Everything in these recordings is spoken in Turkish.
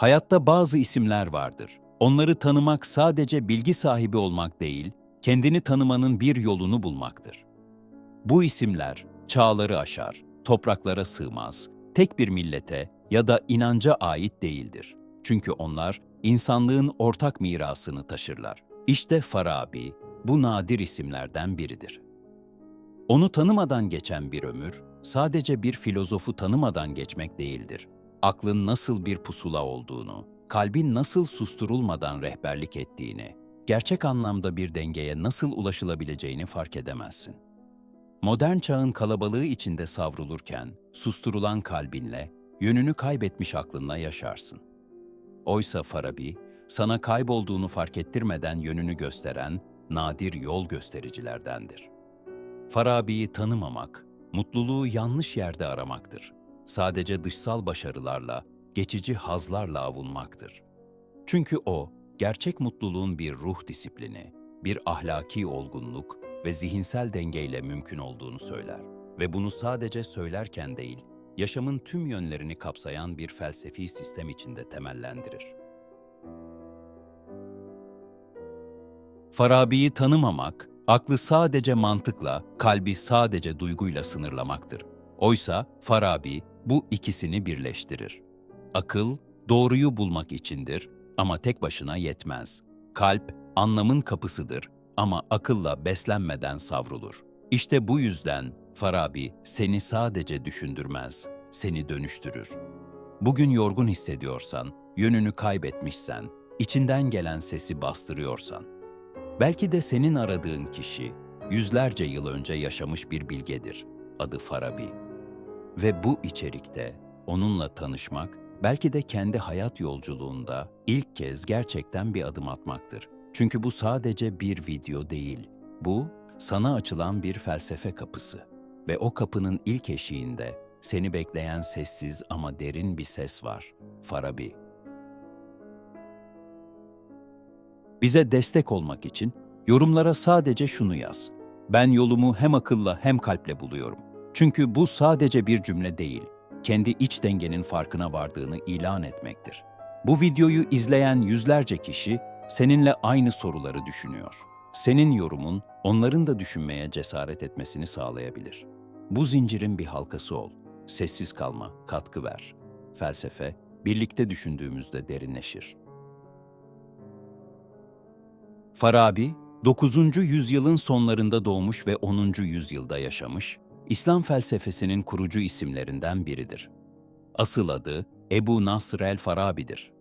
Hayatta bazı isimler vardır. Onları tanımak sadece bilgi sahibi olmak değil, kendini tanımanın bir yolunu bulmaktır. Bu isimler çağları aşar, topraklara sığmaz, tek bir millete ya da inanca ait değildir. Çünkü onlar insanlığın ortak mirasını taşırlar. İşte Farabi bu nadir isimlerden biridir. Onu tanımadan geçen bir ömür, sadece bir filozofu tanımadan geçmek değildir. Aklın nasıl bir pusula olduğunu, kalbin nasıl susturulmadan rehberlik ettiğini, gerçek anlamda bir dengeye nasıl ulaşılabileceğini fark edemezsin. Modern çağın kalabalığı içinde savrulurken, susturulan kalbinle, yönünü kaybetmiş aklınla yaşarsın. Oysa Farabi, sana kaybolduğunu fark ettirmeden yönünü gösteren nadir yol göstericilerdendir. Farabi'yi tanımamak, mutluluğu yanlış yerde aramaktır. Sadece dışsal başarılarla, geçici hazlarla avunmaktır. Çünkü o, gerçek mutluluğun bir ruh disiplini, bir ahlaki olgunluk ve zihinsel dengeyle mümkün olduğunu söyler. Ve bunu sadece söylerken değil, yaşamın tüm yönlerini kapsayan bir felsefi sistem içinde temellendirir. Farabi'yi tanımamak, aklı sadece mantıkla, kalbi sadece duyguyla sınırlamaktır. Oysa Farabi bu ikisini birleştirir. Akıl, doğruyu bulmak içindir ama tek başına yetmez. Kalp, anlamın kapısıdır ama akılla beslenmeden savrulur. İşte bu yüzden Farabi seni sadece düşündürmez, seni dönüştürür. Bugün yorgun hissediyorsan, yönünü kaybetmişsen, içinden gelen sesi bastırıyorsan, belki de senin aradığın kişi yüzlerce yıl önce yaşamış bir bilgedir. Adı Farabi. Ve bu içerikte onunla tanışmak belki de kendi hayat yolculuğunda ilk kez gerçekten bir adım atmaktır. Çünkü bu sadece bir video değil. Bu sana açılan bir felsefe kapısı ve o kapının ilk eşiğinde seni bekleyen sessiz ama derin bir ses var. Farabi. Bize destek olmak için yorumlara sadece şunu yaz. Ben yolumu hem akılla hem kalple buluyorum. Çünkü bu sadece bir cümle değil, kendi iç dengenin farkına vardığını ilan etmektir. Bu videoyu izleyen yüzlerce kişi seninle aynı soruları düşünüyor. Senin yorumun onların da düşünmeye cesaret etmesini sağlayabilir. Bu zincirin bir halkası ol. Sessiz kalma, katkı ver. Felsefe, birlikte düşündüğümüzde derinleşir. Farabi, 9. yüzyılın sonlarında doğmuş ve 10. yüzyılda yaşamış, İslam felsefesinin kurucu isimlerinden biridir. Asıl adı Ebu Nasr el-Farabi'dir.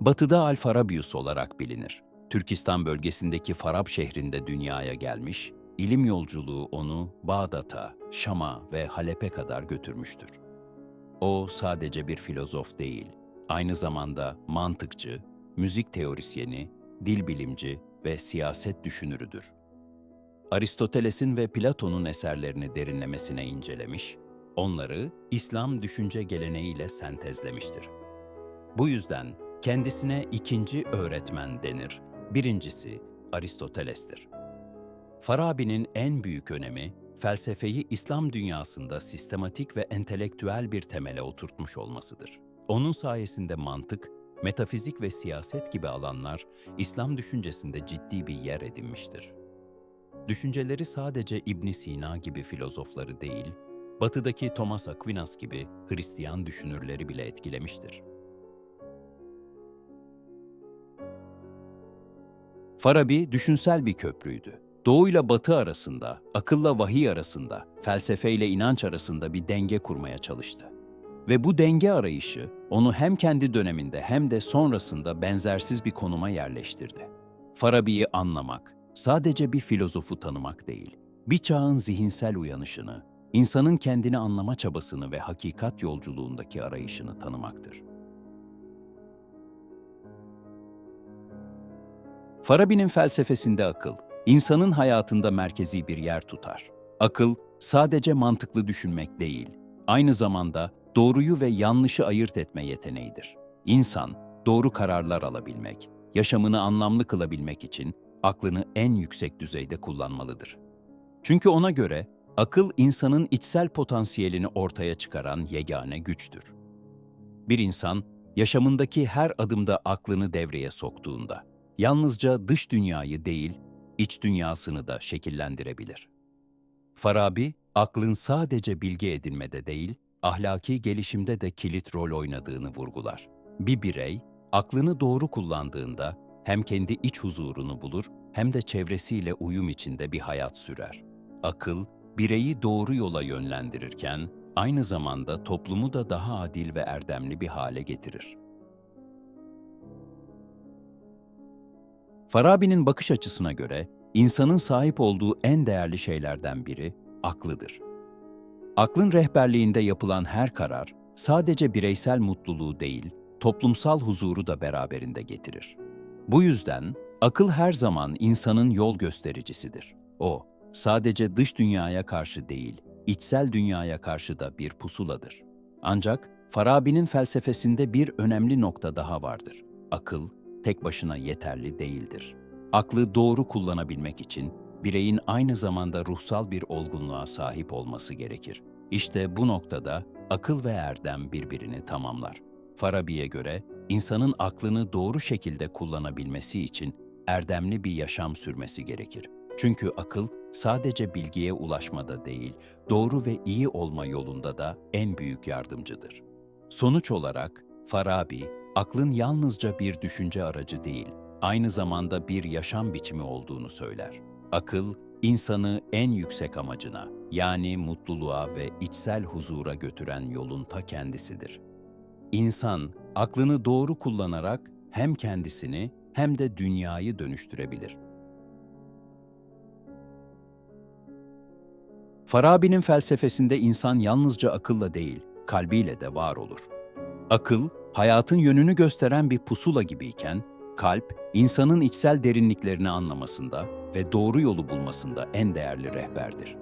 Batıda Al-Farabius olarak bilinir. Türkistan bölgesindeki Farab şehrinde dünyaya gelmiş, ilim yolculuğu onu Bağdat'a, Şam'a ve Halep'e kadar götürmüştür. O sadece bir filozof değil, aynı zamanda mantıkçı, müzik teorisyeni, dil bilimci ve siyaset düşünürüdür. Aristoteles'in ve Platon'un eserlerini derinlemesine incelemiş, onları İslam düşünce geleneğiyle sentezlemiştir. Bu yüzden kendisine ikinci öğretmen denir. Birincisi Aristoteles'tir. Farabi'nin en büyük önemi, felsefeyi İslam dünyasında sistematik ve entelektüel bir temele oturtmuş olmasıdır. Onun sayesinde mantık, metafizik ve siyaset gibi alanlar İslam düşüncesinde ciddi bir yer edinmiştir. Düşünceleri sadece İbn Sina gibi filozofları değil, Batı'daki Thomas Aquinas gibi Hristiyan düşünürleri bile etkilemiştir. Farabi düşünsel bir köprüydü. Doğu ile Batı arasında, akılla vahiy arasında, felsefe ile inanç arasında bir denge kurmaya çalıştı. Ve bu denge arayışı onu hem kendi döneminde hem de sonrasında benzersiz bir konuma yerleştirdi. Farabi'yi anlamak, sadece bir filozofu tanımak değil, bir çağın zihinsel uyanışını, insanın kendini anlama çabasını ve hakikat yolculuğundaki arayışını tanımaktır. Farabi'nin felsefesinde akıl, insanın hayatında merkezi bir yer tutar. Akıl, sadece mantıklı düşünmek değil, aynı zamanda doğruyu ve yanlışı ayırt etme yeteneğidir. İnsan, doğru kararlar alabilmek, yaşamını anlamlı kılabilmek için aklını en yüksek düzeyde kullanmalıdır. Çünkü ona göre akıl insanın içsel potansiyelini ortaya çıkaran yegane güçtür. Bir insan yaşamındaki her adımda aklını devreye soktuğunda, yalnızca dış dünyayı değil, iç dünyasını da şekillendirebilir. Farabi, aklın sadece bilgi edinmede değil, ahlaki gelişimde de kilit rol oynadığını vurgular. Bir birey, aklını doğru kullandığında hem kendi iç huzurunu bulur hem de çevresiyle uyum içinde bir hayat sürer. Akıl, bireyi doğru yola yönlendirirken, aynı zamanda toplumu da daha adil ve erdemli bir hale getirir. Farabi'nin bakış açısına göre, insanın sahip olduğu en değerli şeylerden biri aklıdır. Aklın rehberliğinde yapılan her karar sadece bireysel mutluluğu değil, toplumsal huzuru da beraberinde getirir. Bu yüzden akıl her zaman insanın yol göstericisidir. O, sadece dış dünyaya karşı değil, içsel dünyaya karşı da bir pusuladır. Ancak Farabi'nin felsefesinde bir önemli nokta daha vardır. Akıl tek başına yeterli değildir. Aklı doğru kullanabilmek için bireyin aynı zamanda ruhsal bir olgunluğa sahip olması gerekir. İşte bu noktada akıl ve erdem birbirini tamamlar. Farabi'ye göre insanın aklını doğru şekilde kullanabilmesi için erdemli bir yaşam sürmesi gerekir. Çünkü akıl sadece bilgiye ulaşmada değil, doğru ve iyi olma yolunda da en büyük yardımcıdır. Sonuç olarak Farabi, aklın yalnızca bir düşünce aracı değil, aynı zamanda bir yaşam biçimi olduğunu söyler. Akıl, insanı en yüksek amacına, yani mutluluğa ve içsel huzura götüren yolun ta kendisidir. İnsan, aklını doğru kullanarak hem kendisini hem de dünyayı dönüştürebilir. Farabi'nin felsefesinde insan yalnızca akılla değil, kalbiyle de var olur. Akıl, hayatın yönünü gösteren bir pusula gibiyken, kalp, insanın içsel derinliklerini anlamasında ve doğru yolu bulmasında en değerli rehberdir.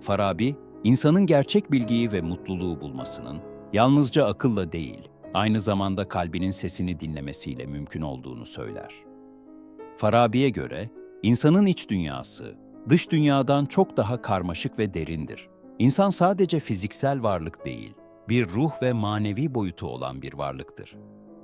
Farabi, insanın gerçek bilgiyi ve mutluluğu bulmasının yalnızca akılla değil, aynı zamanda kalbinin sesini dinlemesiyle mümkün olduğunu söyler. Farabi'ye göre insanın iç dünyası dış dünyadan çok daha karmaşık ve derindir. İnsan sadece fiziksel varlık değil, bir ruh ve manevi boyutu olan bir varlıktır.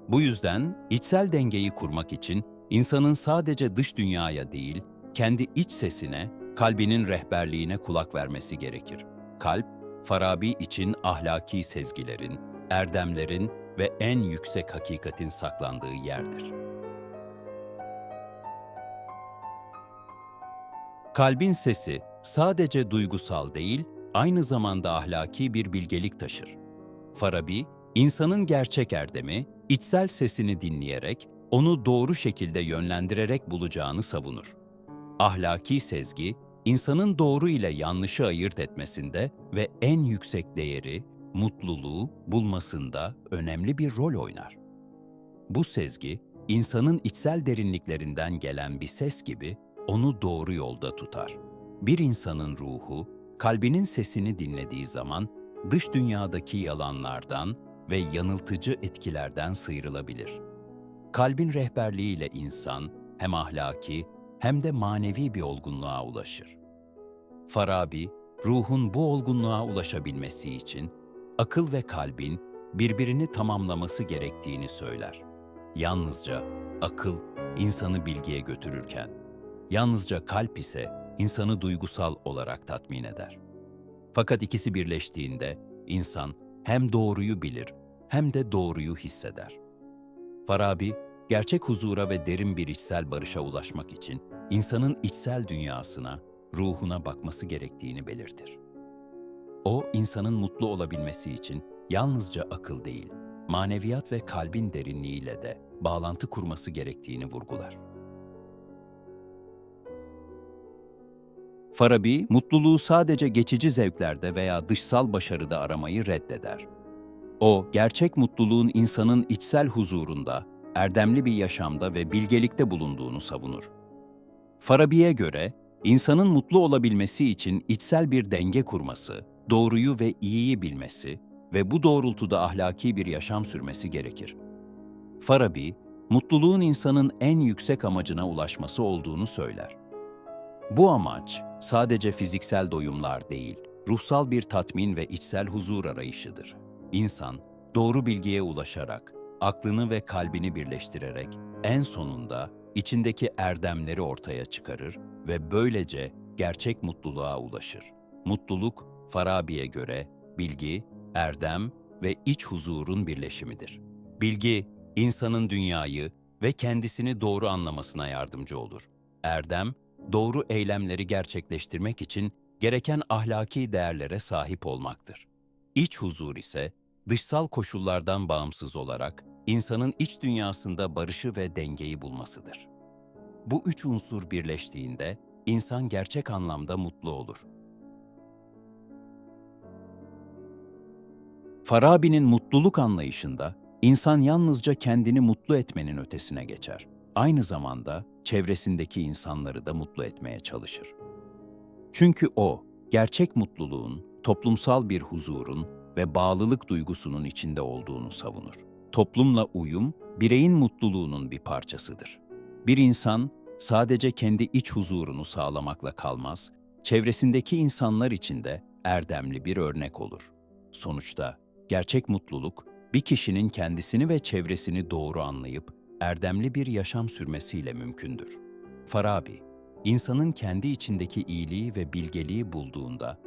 Bu yüzden içsel dengeyi kurmak için insanın sadece dış dünyaya değil, kendi iç sesine, kalbinin rehberliğine kulak vermesi gerekir. Kalp, Farabi için ahlaki sezgilerin, erdemlerin ve en yüksek hakikatin saklandığı yerdir. Kalbin sesi sadece duygusal değil, aynı zamanda ahlaki bir bilgelik taşır. Farabi, insanın gerçek erdemi, içsel sesini dinleyerek, onu doğru şekilde yönlendirerek bulacağını savunur. Ahlaki sezgi, insanın doğru ile yanlışı ayırt etmesinde ve en yüksek değeri, mutluluğu bulmasında önemli bir rol oynar. Bu sezgi, insanın içsel derinliklerinden gelen bir ses gibi onu doğru yolda tutar. Bir insanın ruhu, kalbinin sesini dinlediği zaman dış dünyadaki yalanlardan ve yanıltıcı etkilerden sıyrılabilir. Kalbin rehberliğiyle insan hem ahlaki hem de manevi bir olgunluğa ulaşır. Farabi, ruhun bu olgunluğa ulaşabilmesi için akıl ve kalbin birbirini tamamlaması gerektiğini söyler. Yalnızca akıl insanı bilgiye götürürken, yalnızca kalp ise insanı duygusal olarak tatmin eder. Fakat ikisi birleştiğinde insan hem doğruyu bilir hem de doğruyu hisseder. Farabi, gerçek huzura ve derin bir içsel barışa ulaşmak için insanın içsel dünyasına, ruhuna bakması gerektiğini belirtir. O, insanın mutlu olabilmesi için yalnızca akıl değil, maneviyat ve kalbin derinliğiyle de bağlantı kurması gerektiğini vurgular. Farabi, mutluluğu sadece geçici zevklerde veya dışsal başarıda aramayı reddeder. O, gerçek mutluluğun insanın içsel huzurunda, erdemli bir yaşamda ve bilgelikte bulunduğunu savunur. Farabi'ye göre, insanın mutlu olabilmesi için içsel bir denge kurması, doğruyu ve iyiyi bilmesi ve bu doğrultuda ahlaki bir yaşam sürmesi gerekir. Farabi, mutluluğun insanın en yüksek amacına ulaşması olduğunu söyler. Bu amaç sadece fiziksel doyumlar değil, ruhsal bir tatmin ve içsel huzur arayışıdır. İnsan, doğru bilgiye ulaşarak, aklını ve kalbini birleştirerek en sonunda içindeki erdemleri ortaya çıkarır ve böylece gerçek mutluluğa ulaşır. Mutluluk, Farabi'ye göre bilgi, erdem ve iç huzurun birleşimidir. Bilgi, insanın dünyayı ve kendisini doğru anlamasına yardımcı olur. Erdem, doğru eylemleri gerçekleştirmek için gereken ahlaki değerlere sahip olmaktır. İç huzur ise dışsal koşullardan bağımsız olarak insanın iç dünyasında barışı ve dengeyi bulmasıdır. Bu üç unsur birleştiğinde insan gerçek anlamda mutlu olur. Farabi'nin mutluluk anlayışında insan yalnızca kendini mutlu etmenin ötesine geçer. Aynı zamanda çevresindeki insanları da mutlu etmeye çalışır. Çünkü o, gerçek mutluluğun, toplumsal bir huzurun ve bağlılık duygusunun içinde olduğunu savunur. Toplumla uyum, bireyin mutluluğunun bir parçasıdır. Bir insan sadece kendi iç huzurunu sağlamakla kalmaz, çevresindeki insanlar için de erdemli bir örnek olur. Sonuçta gerçek mutluluk, bir kişinin kendisini ve çevresini doğru anlayıp erdemli bir yaşam sürmesiyle mümkündür. Farabi, insanın kendi içindeki iyiliği ve bilgeliği bulduğunda,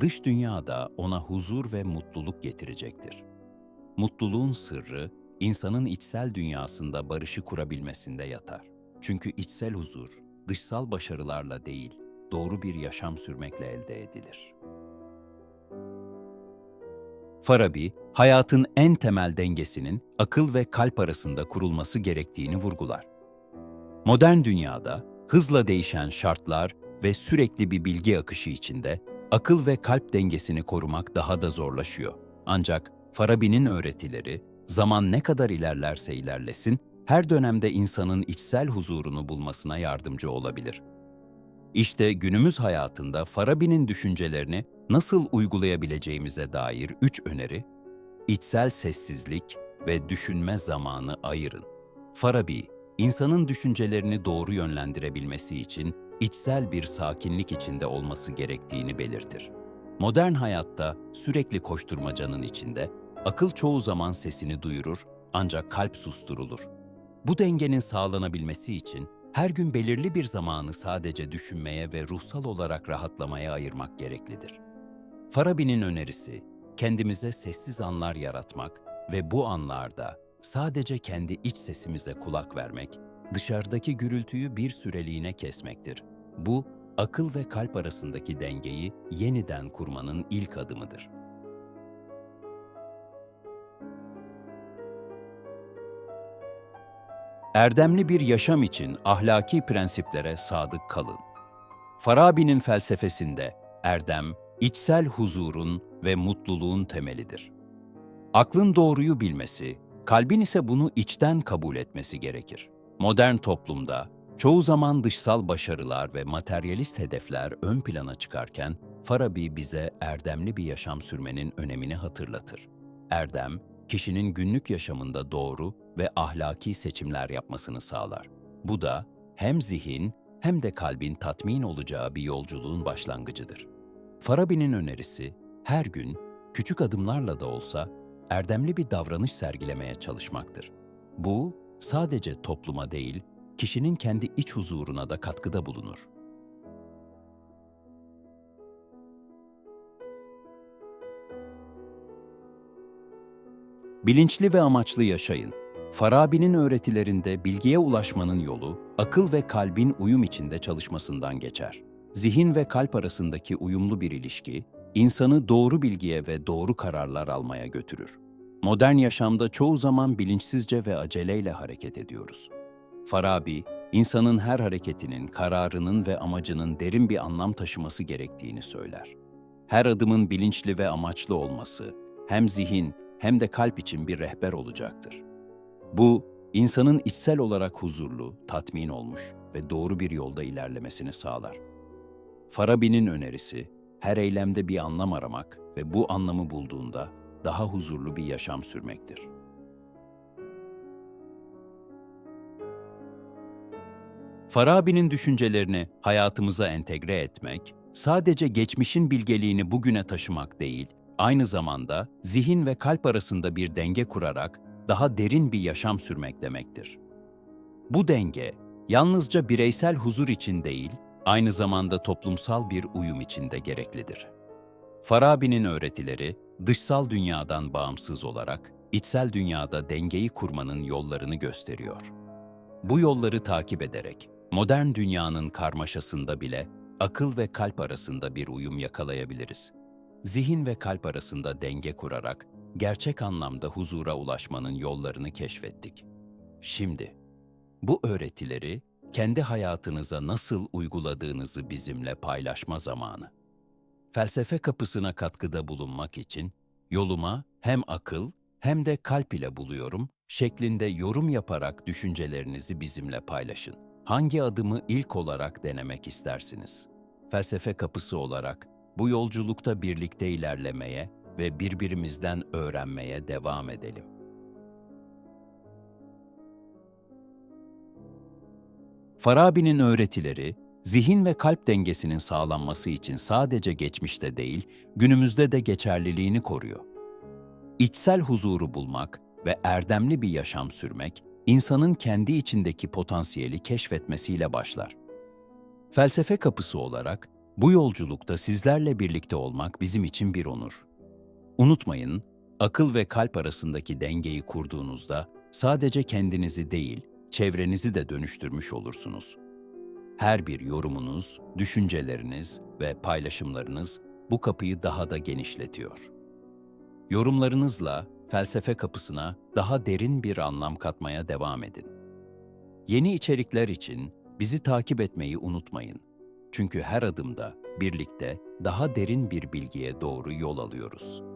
dış dünyada ona huzur ve mutluluk getirecektir. Mutluluğun sırrı, insanın içsel dünyasında barışı kurabilmesinde yatar. Çünkü içsel huzur, dışsal başarılarla değil, doğru bir yaşam sürmekle elde edilir. Farabi, hayatın en temel dengesinin akıl ve kalp arasında kurulması gerektiğini vurgular. Modern dünyada hızla değişen şartlar ve sürekli bir bilgi akışı içinde akıl ve kalp dengesini korumak daha da zorlaşıyor. Ancak Farabi'nin öğretileri zaman ne kadar ilerlerse ilerlesin her dönemde insanın içsel huzurunu bulmasına yardımcı olabilir. İşte günümüz hayatında Farabi'nin düşüncelerini nasıl uygulayabileceğimize dair üç öneri, içsel sessizlik ve düşünme zamanı ayırın. Farabi, insanın düşüncelerini doğru yönlendirebilmesi için içsel bir sakinlik içinde olması gerektiğini belirtir. Modern hayatta sürekli koşturmacanın içinde akıl çoğu zaman sesini duyurur ancak kalp susturulur. Bu dengenin sağlanabilmesi için her gün belirli bir zamanı sadece düşünmeye ve ruhsal olarak rahatlamaya ayırmak gereklidir. Farabi'nin önerisi, kendimize sessiz anlar yaratmak ve bu anlarda sadece kendi iç sesimize kulak vermek, dışarıdaki gürültüyü bir süreliğine kesmektir. Bu, akıl ve kalp arasındaki dengeyi yeniden kurmanın ilk adımıdır. Erdemli bir yaşam için ahlaki prensiplere sadık kalın. Farabi'nin felsefesinde erdem, içsel huzurun ve mutluluğun temelidir. Aklın doğruyu bilmesi, kalbin ise bunu içten kabul etmesi gerekir. Modern toplumda çoğu zaman dışsal başarılar ve materyalist hedefler ön plana çıkarken Farabi bize erdemli bir yaşam sürmenin önemini hatırlatır. Erdem, kişinin günlük yaşamında doğru ve ahlaki seçimler yapmasını sağlar. Bu da hem zihin hem de kalbin tatmin olacağı bir yolculuğun başlangıcıdır. Farabi'nin önerisi her gün küçük adımlarla da olsa erdemli bir davranış sergilemeye çalışmaktır. Bu sadece topluma değil, kişinin kendi iç huzuruna da katkıda bulunur. Bilinçli ve amaçlı yaşayın. Farabi'nin öğretilerinde bilgiye ulaşmanın yolu, akıl ve kalbin uyum içinde çalışmasından geçer. Zihin ve kalp arasındaki uyumlu bir ilişki, insanı doğru bilgiye ve doğru kararlar almaya götürür. Modern yaşamda çoğu zaman bilinçsizce ve aceleyle hareket ediyoruz. Farabi, insanın her hareketinin, kararının ve amacının derin bir anlam taşıması gerektiğini söyler. Her adımın bilinçli ve amaçlı olması, hem zihin hem de kalp için bir rehber olacaktır. Bu, insanın içsel olarak huzurlu, tatmin olmuş ve doğru bir yolda ilerlemesini sağlar. Farabi'nin önerisi, her eylemde bir anlam aramak ve bu anlamı bulduğunda daha huzurlu bir yaşam sürmektir. Farabi'nin düşüncelerini hayatımıza entegre etmek, sadece geçmişin bilgeliğini bugüne taşımak değil, aynı zamanda zihin ve kalp arasında bir denge kurarak daha derin bir yaşam sürmek demektir. Bu denge, yalnızca bireysel huzur için değil, aynı zamanda toplumsal bir uyum için de gereklidir. Farabi'nin öğretileri, dışsal dünyadan bağımsız olarak, içsel dünyada dengeyi kurmanın yollarını gösteriyor. Bu yolları takip ederek, modern dünyanın karmaşasında bile akıl ve kalp arasında bir uyum yakalayabiliriz. Zihin ve kalp arasında denge kurarak, gerçek anlamda huzura ulaşmanın yollarını keşfettik. Şimdi, bu öğretileri kendi hayatınıza nasıl uyguladığınızı bizimle paylaşma zamanı. Felsefe kapısına katkıda bulunmak için yoluma hem akıl hem de kalp ile buluyorum şeklinde yorum yaparak düşüncelerinizi bizimle paylaşın. Hangi adımı ilk olarak denemek istersiniz? Felsefe kapısı olarak bu yolculukta birlikte ilerlemeye ve birbirimizden öğrenmeye devam edelim. Farabi'nin öğretileri, zihin ve kalp dengesinin sağlanması için sadece geçmişte değil, günümüzde de geçerliliğini koruyor. İçsel huzuru bulmak ve erdemli bir yaşam sürmek, insanın kendi içindeki potansiyeli keşfetmesiyle başlar. Felsefe kapısı olarak bu yolculukta sizlerle birlikte olmak bizim için bir onur. Unutmayın, akıl ve kalp arasındaki dengeyi kurduğunuzda sadece kendinizi değil, çevrenizi de dönüştürmüş olursunuz. Her bir yorumunuz, düşünceleriniz ve paylaşımlarınız bu kapıyı daha da genişletiyor. Yorumlarınızla felsefe kapısına daha derin bir anlam katmaya devam edin. Yeni içerikler için bizi takip etmeyi unutmayın. Çünkü her adımda birlikte daha derin bir bilgiye doğru yol alıyoruz.